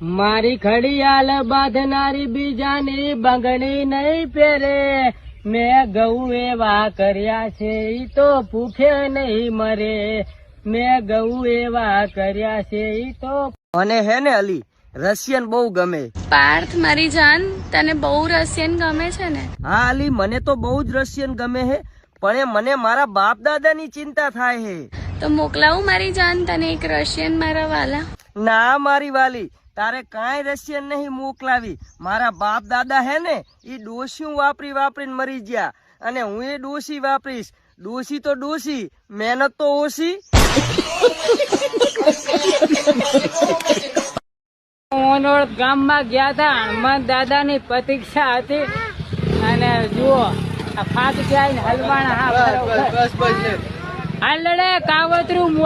મારી ખડિયાલ બાંધનારી બીજાની બંગણી નહીં પહેરે. મેં ગૌ એવા કર્યા છે ઈ તો ભૂખે નહીં મરે. મેં ગૌ એવા કર્યા છે ઈ તો મને હે ને અલી રશિયન બહુ ગમે. પાર્થ મારી જાન તને બહુ રશિયન ગમે છે ને? હા અલી મને તો બહુ જ રશિયન ગમે હે પણ એ મને મારા બાપ દાદાની ચિંતા થાય હે. તો મોકલાવું મારી જાન તને એક રશિયન મારા વાલા? ના મારી વાલી તારે કાંઈ રશિયન નહીં મોકલાવી મારા બાપ દાદા હે ને એ ડોસીયું વાપરી વાપરીને મરી ગયા અને હું એ ડોસી વાપરીશ ડોસી તો ડોસી મહેનત તો ઓછી ઓનોળ ગામમાં ગયા હતા હનુમાન દાદાની પ્રતીક્ષા હતી અને જુઓ ફાટ જાય ને હલવાણા હા બરોબર. હાલડે કાવતરું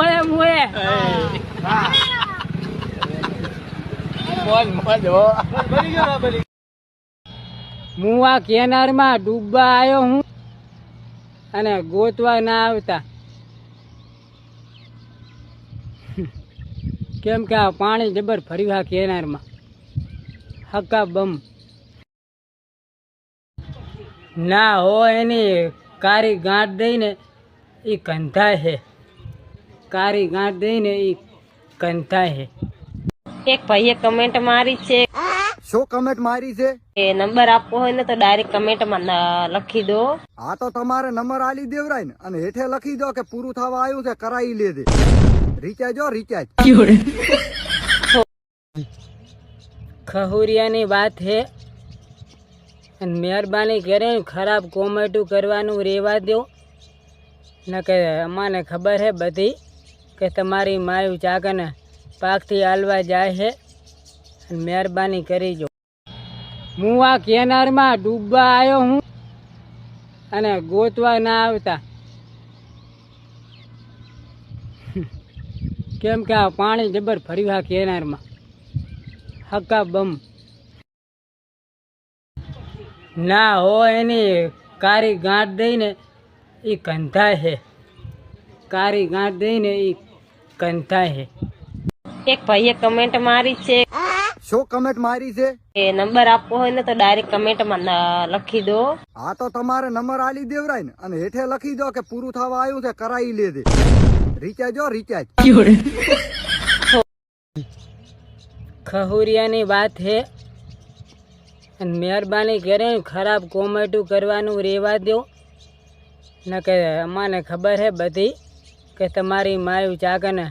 હું. આ કેનારમાં ડૂબવા આવ્યો હું અને ગોતવા ના આવતા. કેમ કે આ પાણી જબર ફર્યું આ કેનારમાં. હક્કા બમ. ના હો એની કારી ગાંઠ દઈને એ કંધાય છે કારી ગાંઠ દઈને એ કંધાય છે એક ભાઈએ કમેન્ટ મારી છે. શું કમેન્ટ મારી છે? એ નંબર આપવો હોય ને તો ડાયરેક્ટ કમેન્ટમાં માં લખી દો. આ તો તમારે નંબર આલી દેવરાય ને અને હેઠે લખી દો કે પૂરું થવા આવ્યું છે કરાવી લેજે. રિચાર્જ હો રિચાર્જ ખહુરિયાની વાત હે. અને મહેરબાની કરીને ખરાબ કોમેન્ટું કરવાનું રહેવા દો. ન કે અમાને ખબર હે બધી કે તમારી માયું ચાકને પાકથી હાલવા જાય છે મહેરબાની કરી જો. હું આ કેનારમાં ડૂબવા આવ્યો હું અને ગોતવા ના આવતા. કેમ કે આ પાણી જબર ફર્યું આ કેનારમાં. હક્કા બમ. ના હો એની કારી ગાંઠ દઈને એ કંધાય છે. કારી ગાંઠ દઈને એ કંધાય છે. એક ભાઈએ કમેન્ટ મારી છે. શું કમેન્ટ મારી છે? એ નંબર આપવો હોય ને તો ડાયરેક્ટ કમેન્ટમાં લખી દો. હા તો તમારે નંબર આલી દેવરાય ને અને હેઠે લખી દો કે પૂરું થવા આવ્યું છે કરાવી લેજે. રિચાર્જ હો રિચાર્જ ખહુરિયાની વાત છે અને મહેરબાની કરીને ખરાબ કોમેન્ટું કરવાનું રહેવા દો. ન કે અમાને ખબર હે બધી કે તમારી માયું ચાકને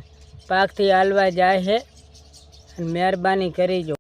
પાકથી હાલવા જાય છે. અને મહેરબાની કરી જો.